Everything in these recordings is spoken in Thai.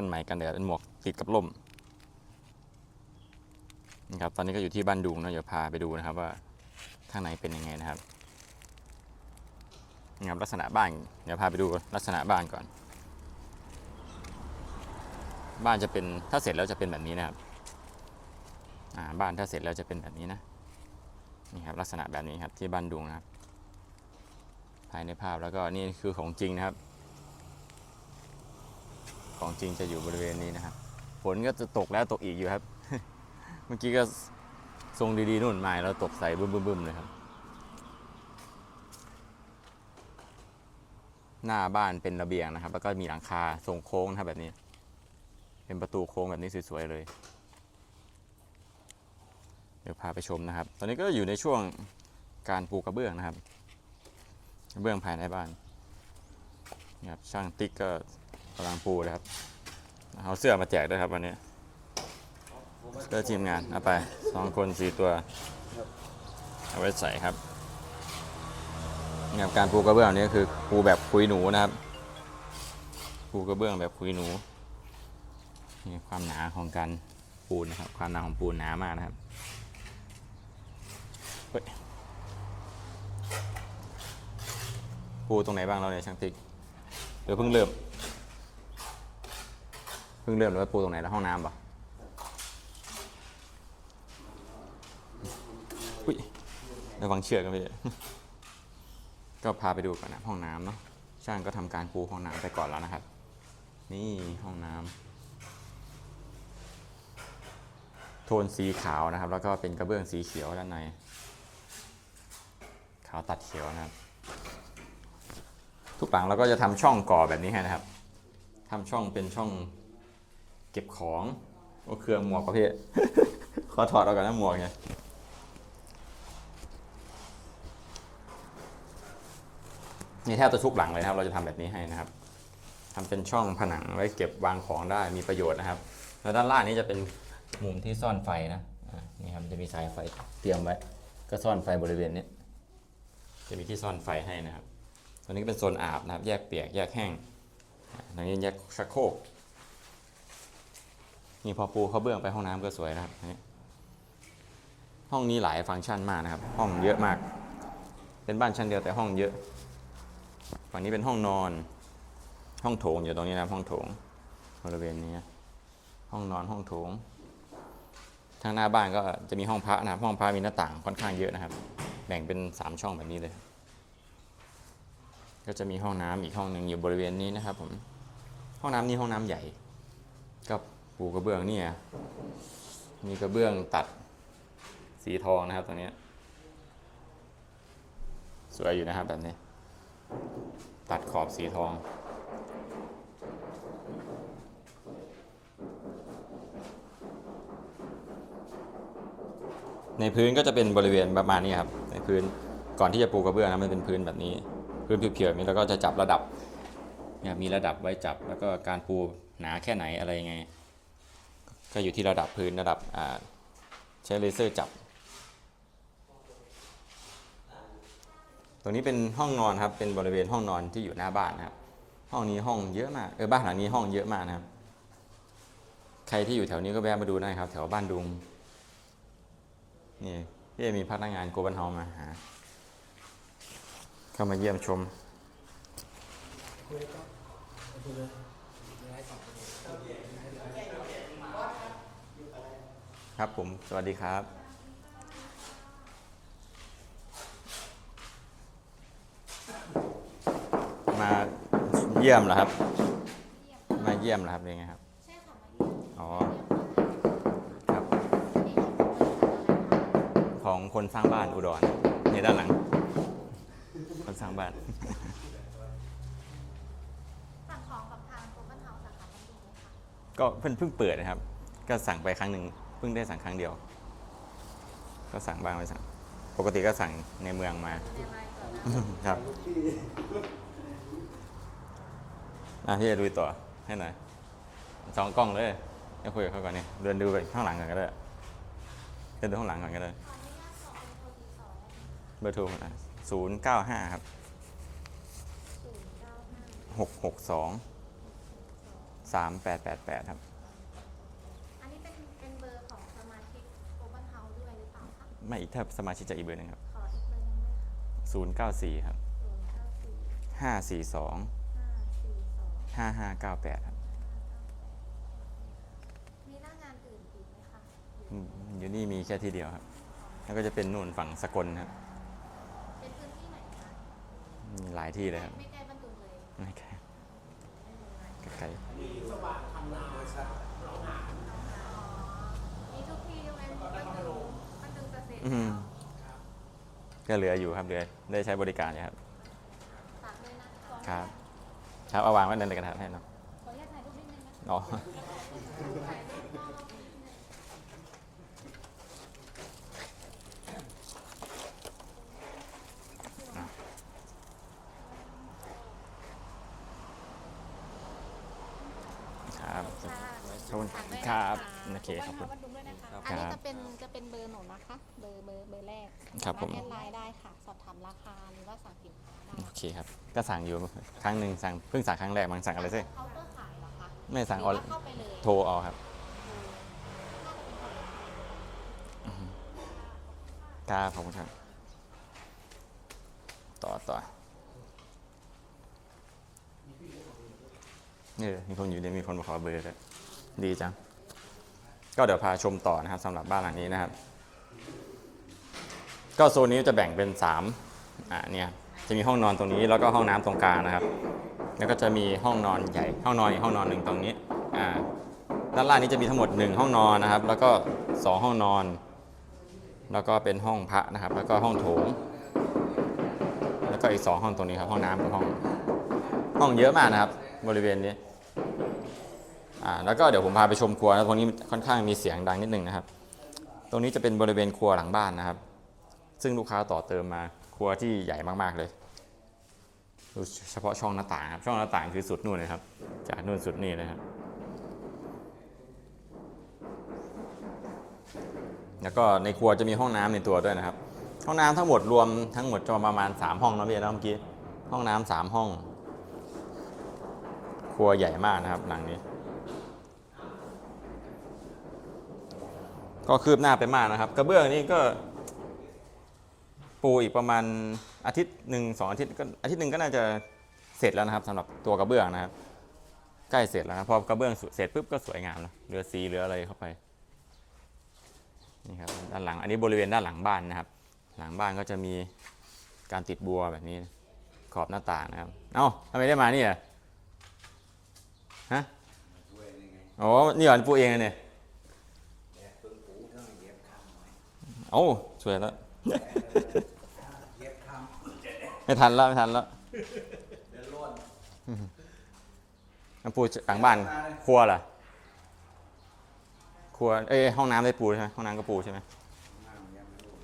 กันไหมกันแดดเป็นหมวกติดกับร่มนะครับตอนนี้ก็อยู่ที่บ้านดุงนะเดี๋ยวพาไปดูนะครับว่าข้างในเป็นยังไงนะครับนะครับลักษณะบ้านเดี๋ยวพาไปดูลักษณะบ้านก่อน บ้านจะเป็นถ้าเสร็จแล้วจะเป็นแบบนี้นะครับอ่าบ้านถ้าเสร็จแล้วจะเป็นแบบนี้นะนี่ครับลักษณะแบบนี้ครับที่บ้านดุงนะครับ ภายในภาพแล้วก็นี่คือของจริงนะครับ ของจริงจะอยู่บริเวณนี้นะครับฝนก็จะตกแล้วตกอีกอยู่ครับ เมื่อกี้ก็ทรงดีๆนู่นมาแล้วตกใส่บึ้มๆเลยครับ หน้าบ้านเป็นระเบียงนะครับ แล้วก็มีหลังคาทรงโค้งนะครับแบบนี้ เป็นประตูโค้งแบบนี้สวยๆเลย เดี๋ยวพาไปชมนะครับ ตอนนี้ก็อยู่ในช่วงการปูกระเบื้องนะครับ กระเบื้องภายในบ้านนี่ครับช่างติ๊กก็ กำลังปูเลยครับ เอาเสื้อมาแจกด้วยครับวันนี้เสื้อทีมงานเอาไปสองคนสี่ตัว เอาไว้ใส่ครับนี่ครับการปูกระเบื้องนี้คือปูแบบคุยหนูนะครับ ปูกระเบื้องแบบคุยหนูนี่ความหนาของการปูนนะครับ ความหนาของปูนหนามากนะครับปูตรงไหนบ้างเราเนี่ยช่างติ๊กเดี๋ยวเพิ่งเริ่ม เพิ่งเริ่มหรือว่าปูตรงไหนแล้วห้องน้ำปะอุ้ยระวังเชือกกันพี่ ก็พาไปดูก่อนนะห้องน้ำเนาะ ช่างก็ทำการปูห้องน้ำไปก่อนแล้วนะครับ นี่ห้องน้ำ โทนสีขาวนะครับ แล้วก็เป็นกระเบื้องสีเขียวด้านใน ขาวตัดเขียวนะครับ ทุกหลังเราก็จะทำช่องก่อแบบนี้ให้นะครับทำช่องเป็นช่อง เก็บของโอ้เครื่องหมวกประเภทขอถอดออกก่อนนะหมวกไงนี่แทบจะทุกหลังเลยนะครับ เราจะทำแบบนี้ให้นะครับทำเป็นช่องผนังไว้เก็บวางของได้มีประโยชน์นะครับ แล้วด้านล่างนี้จะเป็นมุมที่ซ่อนไฟนะนี่ครับจะมีสายไฟเตรียมไว้ ก็ซ่อนไฟบริเวณนี้จะมีที่ซ่อนไฟให้นะครับตรงนี้ก็เป็นโซนอาบนะครับ แยกเปียกแยกแห้งตรงนี้แยกชักโครก นี่พอปูเขาเบื้องไปห้องน้ำก็สวยนะครับ ห้องนี้หลายฟังก์ชันมากนะครับ ห้องเยอะมาก เป็นบ้านชั้นเดียวแต่ห้องเยอะ ฝั่งนี้เป็นห้องนอน ห้องโถงอยู่ตรงนี้นะห้องโถงบริเวณนี้ ห้องนอนห้องโถง ทางหน้าบ้านก็จะมีห้องพระนะครับ ห้องพระมีหน้าต่างค่อนข้างเยอะนะครับ แบ่งเป็นสามช่องแบบนี้เลย ก็จะมีห้องน้ำอีกห้องหนึ่งอยู่บริเวณนี้นะครับผม ห้องน้ำนี้ห้องน้ำใหญ่ก็ ปูกระเบื้องเนี่ยมีกระเบื้องตัดสีทองนะครับตรงนี้ สวยอยู่นะครับแบบนี้ ตัดขอบสีทอง ในพื้นก็จะเป็นบริเวณประมาณนี้ครับ ในพื้นก่อนที่จะปูกระเบื้องนะมันเป็นพื้นแบบนี้ พื้นเพียวๆนี้แล้วก็จะจับระดับเนี่ยมีระดับไว้จับแล้วก็การปูหนาแค่ไหนอะไรยังไง ก็อยู่ที่ระดับพื้นระดับใช้เลเซอร์จับ ตรงนี้เป็นห้องนอนครับ เป็นบริเวณห้องนอนที่อยู่หน้าบ้านนะครับ ห้องนี้ห้องเยอะมาก เออบ้านหลังนี้ห้องเยอะมากนะครับ ใครที่อยู่แถวนี้ก็แวะมาดูได้ครับ แถวบ้านดุง นี่พี่มีพนักงานโกบันเฮามาหา เข้ามาเยี่ยมชม ครับผม สวัสดีครับมาเยี่ยมเหรอครับ มาเยี่ยมเหรอครับเป็นไงครับ ใช่ค่ะมาเยี่ยมอ๋อ ครับนี่ของคนอะไรคะของคนสร้างบ้านอุดรในด้านหลัง คนสร้างบ้าน สั่งของกับทางโกลบอลเฮาส์สาขาบันดุงไหมคะก็เพิ่งเพิ่งเปิดนะครับ ก็สั่งไปครั้งหนึ่ง เพิ่งได้สั่งครั้งเดียว ก็สั่งบ้างไม่สั่ง ปกติก็สั่งในเมืองมา ครับอะพี่จะดูต่อให้หน่อยสองกล้องเลยให้คุยกับเขาก่อนนี่เดินดูไปข้างหลังก่อนก็ได้เดินดูข้างหลังก่อนก็ได้ขออนุญาตขอเป็นโทรอได้ไหมเบอร์โทรศูนย์เก้าห้าครับศูนย์เก้าห้าหกหกสอง3888ครับ อันนี้เป็นเป็นเบอร์ของสมาชิกโกลบอลเฮาส์ด้วย หรือเปล่าคะไม่ถ้าสมาชิกจะอีกเบอร์หนึงครับขออีกเบอร์หนึงด้วยค่ะ094ครับศูนย์เก้าสี่542ห้าสี่สอง5598ครับมีหน้างานอื่นอีกไหมคะอืมอยู่นี่มีแค่ที่เดียวครับ แล้วก็จะเป็นนู่นฝั่งสกลครับเป็นพื้นที่ไหนคะมีหลายที่เลยครับไม่ไกลบรรทุกเลย ไม่ไกลไกลมีทุกที่ยกเว้นบรรทุกบรรทุกเกษตร ๆอืม ก็เหลืออยู่ครับเหลือได้ใช้บริการอยู่ครับฝากด้วยนะคะครับ ครับเอาวางไว้ในกระดาษให้เนาะขออนุญาตถ่ายรูปนิดนึงนะคะอ๋อ ถ่ายรูปรอบๆนิดนึง ครับค่ะขอบคุณฝากด้วยครับนะะโอเคขอบคุณบรรทุกด้วยนะคะครับ อันนี้จะเป็นจะเป็นเบอร์หนูนะคะ เบอร์เบอร์เบอร์แรกครับผมสาาถแอดไลน์ได้ค่ะ สอบถามราคาหรือว่าสั่งสินค้าได้โอเคครับ ก็สั่งอยู่ครั้งหนึ่งสั่งเพิ่งสั่งครั้งแรกมันสั่งอะไรซิเคาน์เตอร์ขายเหรอคะไม่สั่งหออรือว่าเข้าไปเลยโทรเอาครับครับขอบคุณครับ ต่อต่อ นี่มีคนอยู่เดี๋ยมีคนมาขอเบอร์เลยดีจัง ก็เดี๋ยวพาชมต่อนะครับสำหรับบ้านหลังนี้นะครับ ก็โซนนี้จะแบ่งเป็น3อ่าเนี่ยจะมีห้องนอนตรงนี้แล้วก็ห้องน้ำตรงกลางนะครับ แล้วก็จะมีห้องนอนใหญ่ ห้องนอนอีกห้องนอนหนึ่งตรงนี้อ่าด้านล่างนี้จะมีทั้งหมด 1 ห้องนอนนะครับ แล้วก็ 2 ห้องนอน แล้วก็เป็นห้องพระนะครับ แล้วก็ห้องโถง แล้วก็อีก 2 ห้องตรงนี้ครับ ห้องน้ำกับห้อง ห้องเยอะมากนะครับ บริเวณนี้ อ่าแล้วก็เดี๋ยวผมพาไปชมครัวนะตรงนี้ค่อนข้างมีเสียงดังนิดนึงนะครับ ตรงนี้จะเป็นบริเวณครัวหลังบ้านนะครับ ซึ่งลูกค้าต่อเติมมาครัวที่ใหญ่มากๆเลยดูเฉพาะช่องหน้าต่างครับช่องหน้าต่างคือสุดนู่นเลยครับ จากนู่นสุดนี่เลยครับแล้วก็ในครัวจะมีห้องน้ำในตัวด้วยนะครับ ห้องน้ำทั้งหมดรวมทั้งหมดจะประมาณ 3 ห้องนะพี่เนาะเมื่อกี้ห้องน้ำสามห้อง รัวใหญ่มากนะครับ หลังนี้ ก็คืบหน้าไปมากนะครับ กระเบื้องนี่ก็ ปูอีกประมาณอาทิตย์หนึ่งสองอาทิตย์ก็อาทิตย์หนึ่งก็น่าจะเสร็จแล้วนะครับสำหรับตัวกระเบื้องนะครับ ใกล้เสร็จแล้วนะพอกระเบื้องเสร็จปุ๊บก็สวยงามแล้วเหลือสีเหลืออะไรเข้าไปนี่ครับด้านหลังอันนี้บริเวณด้านหลังบ้านนะครับ หลังบ้านก็จะมีการติดบัวแบบนี้ขอบหน้าต่างนะครับ เอ้าทำไมได้มานี่อะ ฮะอ๋อ นี่เหรอปูเองอะเนี่ยเอ้าสวยแล้ว ไม่ทันแล้ว ไม่ทันแล้วน้ำปูหลังบ้าน ครัวเหรอครัว เอ้ยห้องน้ำได้ปูใช่ไหมห้องน้ำก็ปูใช่ไหม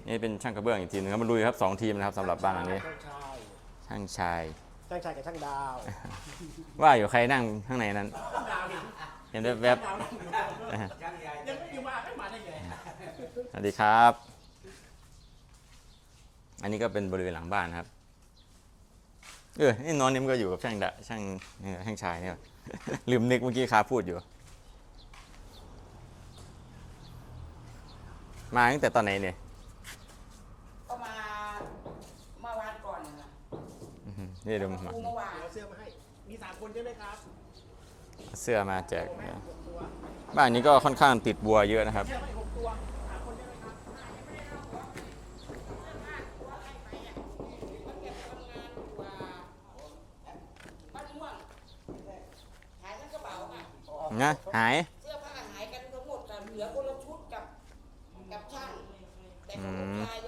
นี่เป็นช่างกระเบื้องอีกทีหนึงครับมาลุยครับสองทีมนะครับสำหรับบ้านหลังนี้ ช่างชาย ช่างชายช่างชายกับช่างดาว ว่าอยู่ใครนั่งข้างในนั้นเห็นแวบๆนะฮะยังไม่มีมาไม่มาได้ไงสวัสดีครับ อันนี้ก็เป็นบริเวณหลังบ้านนะครับ เออนี่นอนนี่มันก็อยู่กับช่างดะช่างเนี่ยช่างชายเนี่ย ลืมนึกเมื่อกี้คาพูดอยู่ มาตั้งแต่ตอนไหนเนี่ย ก็มาเมื่อวานก่อนนะ อื้อหือ นี่เดี๋ยวมากูเมื่อวานเดี๋ยวเอาเสื้อมาให้ มีสามคนใช่ไหมครับเอาเสื้อมาแจกแม่หกตัวบ้านนี้ก็ค่อนข้างติดบัวเยอะนะครับเสื้อมาอีกหกตัวสามคนใช่ไหมครับบ้านม่วงหายทั้งกระเป๋าค่ะนะหาย เสื้อผ้าหายกันทั้งหมดแต่เหลือคนละชุดกับกับช่างแต่ของลูกชาย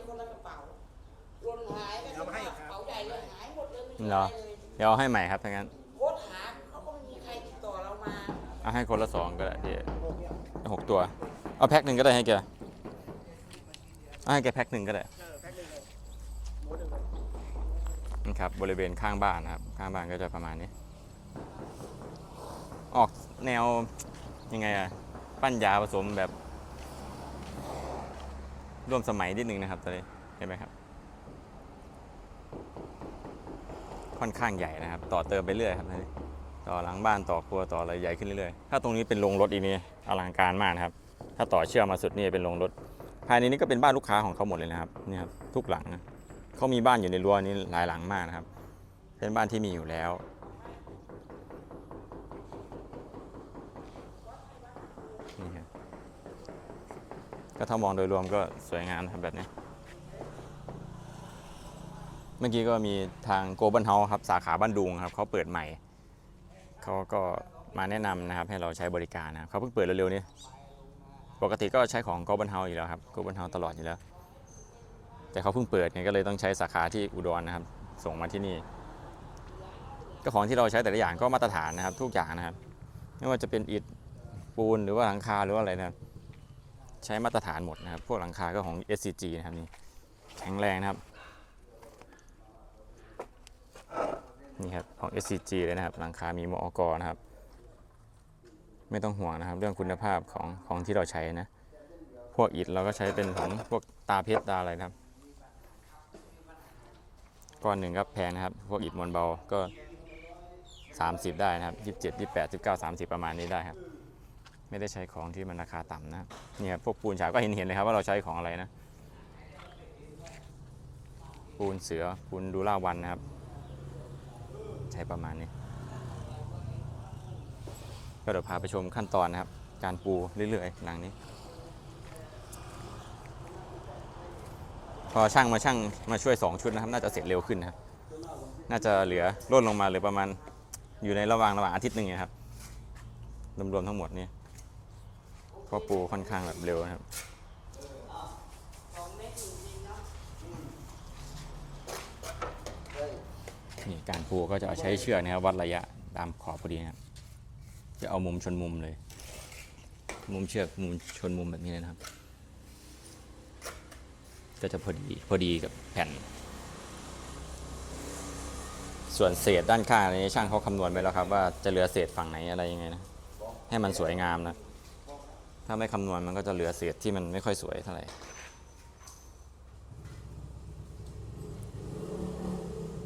เลยไม่มีเหรออะไรเลยเดี๋ยวเอาให้ใหม่ครับถ้างั้น โค้ชหาเขาก็ไม่มีใครติดต่อเรามาเอาให้คนละสองก็ได้พี่หกเนี่ยหกตัว เอาแพ็คหนึ่งก็ได้ให้แก เอาให้แกแพ็คหนึ่งก็ได้เออแพ็คหนึ่งเลยหมูหนึ่งเลยนี่ครับบริเวณข้างบ้านนะครับ ข้างบ้านก็จะประมาณนี้ ออกแนวยังไงอะปั้นยาผสมแบบ ร่วมสมัยนิดนึงนะครับตอนนี้เห็นไหมครับ ค่อนข้างใหญ่นะครับ ต่อเติมไปเรื่อยครับต่อหลังบ้านต่อครัวต่ออะไรใหญ่ขึ้นเรื่อยๆถ้าตรงนี้เป็นโรงรถอีกนี่อลังการมากนะครับ ถ้าต่อเชื่อมมาสุดนี่เป็นโรงรถ ภายในนี้ก็เป็นบ้านลูกค้าของเขาหมดเลยนะครับนี่ครับทุกหลังนะเขามีบ้านอยู่ในรั้วนี้หลายหลังมากนะครับ เป็นบ้านที่มีอยู่แล้วนี่ครับก็ถ้ามองโดยรวมก็สวยงามนะครับแบบนี้ เมื่อกี้ก็มีทางโกลบอลเฮาครับสาขาบ้านดุงครับเขาเปิดใหม่เขาก็มาแนะนำนะครับให้เราใช้บริการนะเขาเพิ่งเปิดเร็วๆนี้ปกติก็ใช้ของโกลบอลเฮาอยู่แล้วครับโกลบอลเฮาตลอดอยู่แล้ว แต่เขาเพิ่งเปิดไงก็เลยต้องใช้สาขาที่อุดรนะครับ ส่งมาที่นี่ก็ของที่เราใช้แต่ละอย่างก็มาตรฐานนะครับ ทุกอย่างนะครับ ไม่ว่าจะเป็นอิฐปูนหรือว่าหลังคาหรือว่าอะไรนะครับใช้มาตรฐานหมดนะครับ พวกหลังคาก็ของ SCG นะครับนี่แข็งแรงนะครับ นี่ครับของ SCG เลยนะครับ หลังคามีมอกนะครับ ไม่ต้องห่วงนะครับ เรื่องคุณภาพของของที่เราใช้นะ พวกอิฐเราก็ใช้เป็นของพวกตาเพชรตาอะไรนะครับก้อนหนึ่งก็แพงนะครับ พวกอิฐมวลเบาก็ 30 ได้นะครับ27 28 19 30 ประมาณนี้ได้ครับ ไม่ได้ใช้ของที่มันราคาต่ำนะครับเนี่ยพวกปูนฉาบก็เห็นเห็นเลยครับว่าเราใช้ของอะไรนะ ปูนเสือปูนดูล่าวันนะครับ ใช้ประมาณนี้ ก็เดี๋ยวพาไปชมขั้นตอนนะครับ การปูเรื่อยๆหลังนี้ พอช่างมาช่างมาช่วย 2 ชุดนะครับ น่าจะเสร็จเร็วขึ้นนะครับ น่าจะเหลือล่นลงมาเหลือประมาณอยู่ในระหว่างระหว่างอาทิตย์หนึ่งนะครับรวมๆทั้งหมดนี่เพอปูค่อนข้างแบบเร็วนะครับ นี่การปูก็จะเอาใช้เชือกนะครับวัดระยะตามขอบพอดีนะครับจะเอามุมชนมุมเลย มุมเชือกมุมชนมุมแบบนี้เลยนะครับ ก็จะพอดีพอดีกับแผ่น ส่วนเศษด้านข้างอันนี้ช่างเขาคำนวณไปแล้วครับ ว่าจะเหลือเศษฝั่งไหนอะไรยังไงนะให้มันสวยงามนะ ถ้าไม่คำนวณมันก็จะเหลือเศษที่มันไม่ค่อยสวยเท่าไหร่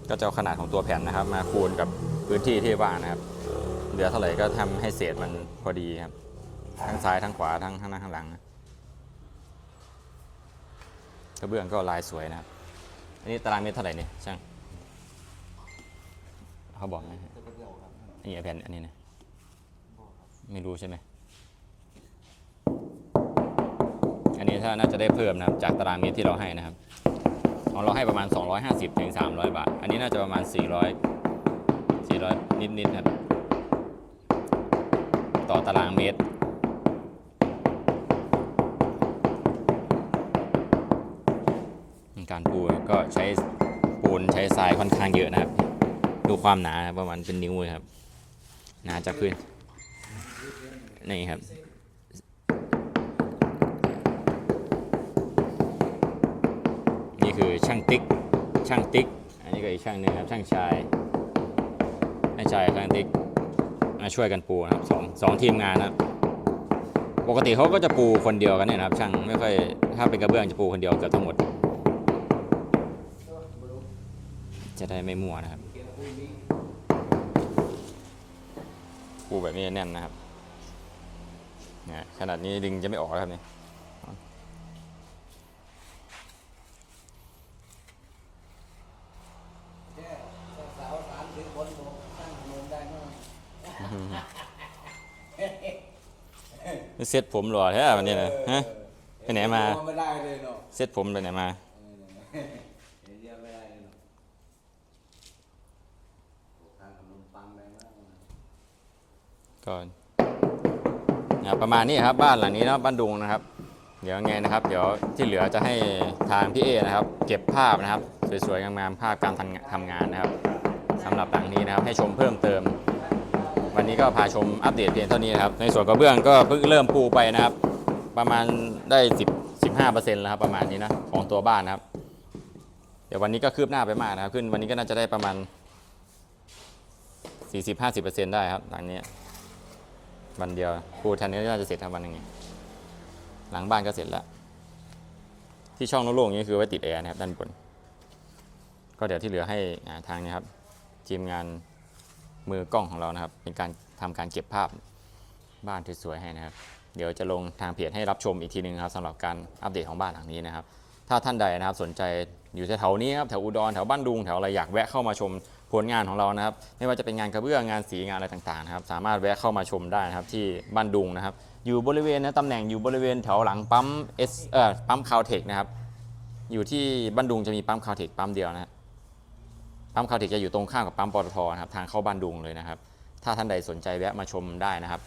ก็จะเอาขนาดของตัวแผ่นนะครับ มาคูณกับพื้นที่ที่ว่างนะครับ เหลือเท่าไหร่ก็ทำให้เศษมันพอดีครับ ทั้งซ้ายทั้งขวาทั้งข้างหน้าข้างหลังนะกระเบื้องก็ลายสวยนะครับ อันนี้ตารางเมตรเท่าไหร่เนี่ยช่างเขาบอกไหมอันนี้แผ่นอันนี้นะไม่รู้ใช่ไหมอันนี้ถ้าน่าจะได้เพิ่มนะครับ จากตารางเมตรที่เราให้นะครับ ของเราให้ประมาณ 250ถึง300 บาท อันนี้น่าจะประมาณ 400 400 นิดๆครับต่อตารางเมตร การปูก็ใช้ปูนใช้ทรายค่อนข้างเยอะนะครับ ดูความหนาประมาณเป็นนิ้วเลยครับ หนาจากพื้นนี่ครับ นี่คือ ช่างติ๊ก ช่างติ๊ก อันนี้ก็อีกช่างหนึ่งครับ ช่างชายให้ชายช่างติ๊กมาช่วยกันปูนะครับสองสองทีมงานนะครับ ปกติเขาก็จะปูคนเดียวกันเนี่ยนะครับ ช่างไม่ค่อยถ้าเป็นกระเบื้องจะปูคนเดียวเกือบทั้งหมด จะได้ไม่มั่วนะครับ ปูแบบนี้แน่นนะครับขนาดนี้ดึงจะไม่ออกครับเนี่สาวสามสิบคนบอกตั้งขนมได้มั้ง นี่ เซ็ตผมหล่อแท้วันนี้นะฮะไปไหนมาไม่ได้เลยเนาะเซ็ตผมไปไหนมาเห็นเดียวไม่ได้เลยเนนมปังได้มั้งก็นะครับประมาณนี้ครับบ้านหลังนี้เนาะบ้านดุงนะครับ เดี๋ยวไงนะครับ เดี๋ยวที่เหลือจะให้ทางพี่เอนะครับ เก็บภาพนะครับ สวยๆงามๆภาพการทำงานนะครับสำหรับหลังนี้นะครับ ให้ชมเพิ่มเติม วันนี้ก็พาชมอัปเดตเพียงเท่านี้นะครับ ในส่วนกระเบื้องก็เพิ่งเริ่มปูไปนะครับ ประมาณได้10 15%แล้วครับประมาณนี้นะของตัวบ้านนะครับ เดี๋ยววันนี้ก็คืบหน้าไปมากนะครับ ขึ้นวันนี้ก็น่าจะได้ประมาณ 40-50%ได้ครับหลังนี้วันเดียวปูทันนี้น่าจะเสร็จทำวันหนึงไงหลังบ้านก็เสร็จแล้วที่ช่องโล่งๆอย่างนี้คือไว้ติดแอร์นะครับด้านบน ก็เดี๋ยวที่เหลือให้ทางนี้ครับทีมงาน มือกล้องของเรานะครับ เป็นการทำการเก็บภาพบ้านสวยๆให้นะครับ เดี๋ยวจะลงทางเพจให้รับชมอีกทีหนึงครับสำหรับการอัปเดตของบ้านหลังนี้นะครับ ถ้าท่านใดนะครับสนใจอยู่แถวๆนี้ครับแถวอุดรแถวบ้านดุงแถวอะไรอยากแวะเข้ามาชมผลงานของเรานะครับ ไม่ว่าจะเป็นงานกระเบื้องงานสีงานอะไรต่างๆนะครับสามารถแวะเข้ามาชมได้นะครับที่บ้านดุงนะครับ อยู่บริเวณนะตำแหน่งอยู่บริเวณแถวหลังปั๊มเอสเอ่อปั๊มคาวเทคนะครับอยู่ที่บ้านดุงจะมีปั๊มคาวเทคปั๊มเดียวนะฮะ ปั๊มคาวเทคจะอยู่ตรงข้ามกับปั๊มปตทนะครับทางเข้าบ้านดุงเลยนะครับ ถ้าท่านใดสนใจแวะมาชมได้นะครับ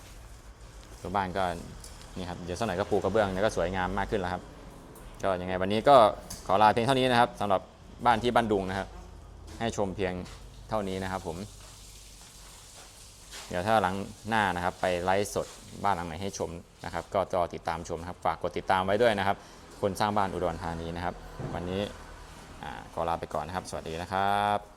ตัวบ้านก็นี่ครับเดี๋ยวสักหน่อยก็ปูกระเบื้องแล้วก็สวยงามมากขึ้นแล้วครับ ก็ยังไงวันนี้ก็ขอลาเพียงเท่านี้นะครับสำหรับบ้านที่บ้านดุงนะครับ ให้ชมเพียงเท่านี้นะครับ ผม เดี๋ยวถ้าหลังหน้านะครับ ไปไลฟ์สดบ้านหลังไหนให้ชมนะครับ ก็รอติดตามชมครับฝากกดติดตามไว้ด้วยนะครับ คนสร้างบ้านอุดรธานีนะครับ วันนี้ขอลาไปก่อนนะครับ สวัสดีนะครับ